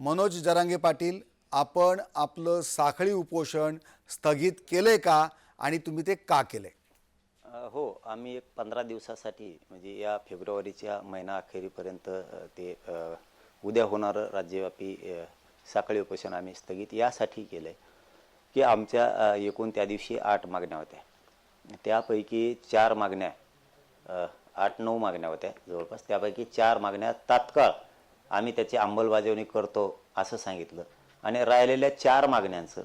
मनोज जरांगे पाटील आपण आपलं साखळी उपोषण स्थगित केलंय का आणि तुम्ही ते का केलं आहे हो आम्ही एक पंधरा दिवसासाठी म्हणजे या फेब्रुवारीच्या महिना अखेरीपर्यंत ते उद्या होणारं राज्यव्यापी साखळी उपोषण आम्ही स्थगित यासाठी केलं आहे की आमच्या एकूण त्या दिवशी आठ मागण्या होत्या. त्यापैकी चार मागण्या आठ नऊ मागण्या होत्या जवळपास त्यापैकी चार मागण्या तात्काळ आम्ही त्याची अंमलबजावणी करतो असं सांगितलं. आणि राहिलेल्या चार मागण्यांचं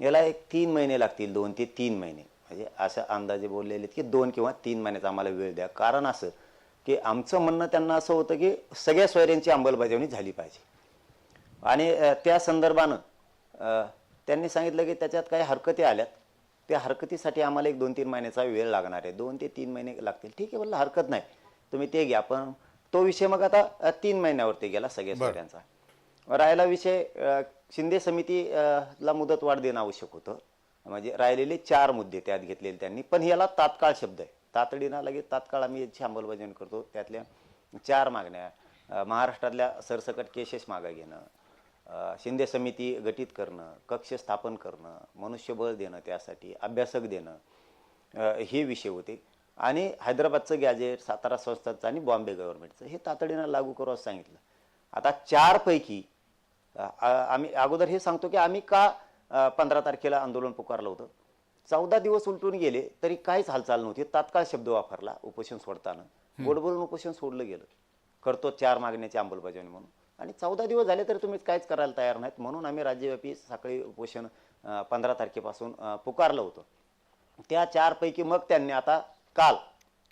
याला एक तीन महिने लागतील दोन ते तीन महिने. म्हणजे असं अंदाजे बोललेले आहेत की दोन किंवा तीन महिन्याचा आम्हाला वेळ द्या. कारण असं की आमचं म्हणणं त्यांना असं होतं की सगळ्या सोयऱ्यांची अंमलबजावणी झाली पाहिजे. आणि त्या संदर्भानं त्यांनी सांगितलं की त्याच्यात काही हरकती आल्यात. त्या हरकतीसाठी आम्हाला एक दोन तीन महिन्याचा वेळ लागणार आहे. दोन ते तीन महिने लागतील. ठीक आहे म्हणलं हरकत नाही. तुम्ही ते घ्या. पण तो विषय मग आता अ, तीन महिन्यावरती गेला सगळ्या सोयऱ्यांचा राहिला विषय अ, शिंदे समिती अ, ला मुदतवाढ देणं आवश्यक होतं. म्हणजे राहिलेले चार मुद्दे त्यात घेतलेले त्यांनी. पण याला तात्काळ शब्द आहे. तातडीनं लगेच तात्काळ आम्ही याची अंमलबजावणी करतो. त्यातल्या चार मागण्या अ, महाराष्ट्रातल्या सरसकट केसेस मागं घेणं अ, शिंदे समिती गठीत करणं कक्ष स्थापन करणं मनुष्यबळ देणं त्यासाठी अभ्यासक देणं अ, हे विषय होते. आणि हैदराबादचं गॅजेट सातारा संस्थाचं आणि बॉम्बे गव्हर्नमेंटचं हे तातडीनं लागू करू असं सांगितलं. आता चारपैकी आम्ही अगोदर हे सांगतो की आम्ही का पंधरा तारखेला आंदोलन पुकारलं होतं? चौदा दिवस उलटून गेले तरी काहीच हालचाल नव्हती. तात्काळ शब्द वापरला उपोषण सोडताना. गोड बोलून उपोषण सोडलं गेलं. करतो चार मागण्याची अंमलबजावणी म्हणून. आणि चौदा दिवस झाले तरी तुम्ही काहीच करायला तयार नाहीत म्हणून आम्ही राज्यव्यापी साखळी उपोषण पंधरा तारखेपासून पुकारलं होतं. त्या चारपैकी मग त्यांनी आता काल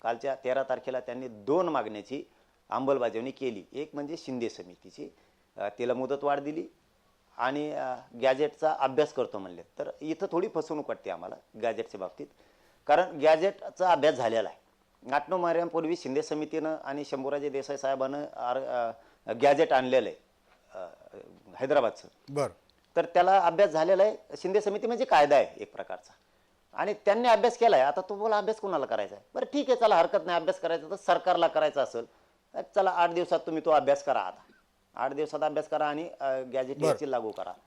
कालच्या तेरा तारखेला त्यांनी दोन मागण्याची अंमलबजावणी केली. एक म्हणजे शिंदे समितीची. तिला मुदतवाढ दिली आणि गॅजेटचा अभ्यास करतो म्हणले. तर इथं थोडी फसवणूक वाटते आम्हाला गॅजेटच्या बाबतीत. कारण गॅजेटचा अभ्यास झालेला आहे. आठ नऊ महिन्यांपूर्वी शिंदे समितीनं आणि शंभूराजे देसाई साहेबानं आर गॅजेट आणलेलं आहे हैदराबादचं. बर. तर त्याला अभ्यास झालेला आहे. शिंदे समिती म्हणजे कायदा आहे एक प्रकारचा. आणि त्यांनी अभ्यास केलाय. आता तो बोला अभ्यास कोणाला करायचा आहे बरं ठीक आहे चला हरकत नाही अभ्यास करायचा तर सरकारला करायचा असेल तर चला आठ दिवसात तुम्ही तो अभ्यास करा आता. आठ दिवसात अभ्यास करा आणि गॅजेट लागू करा.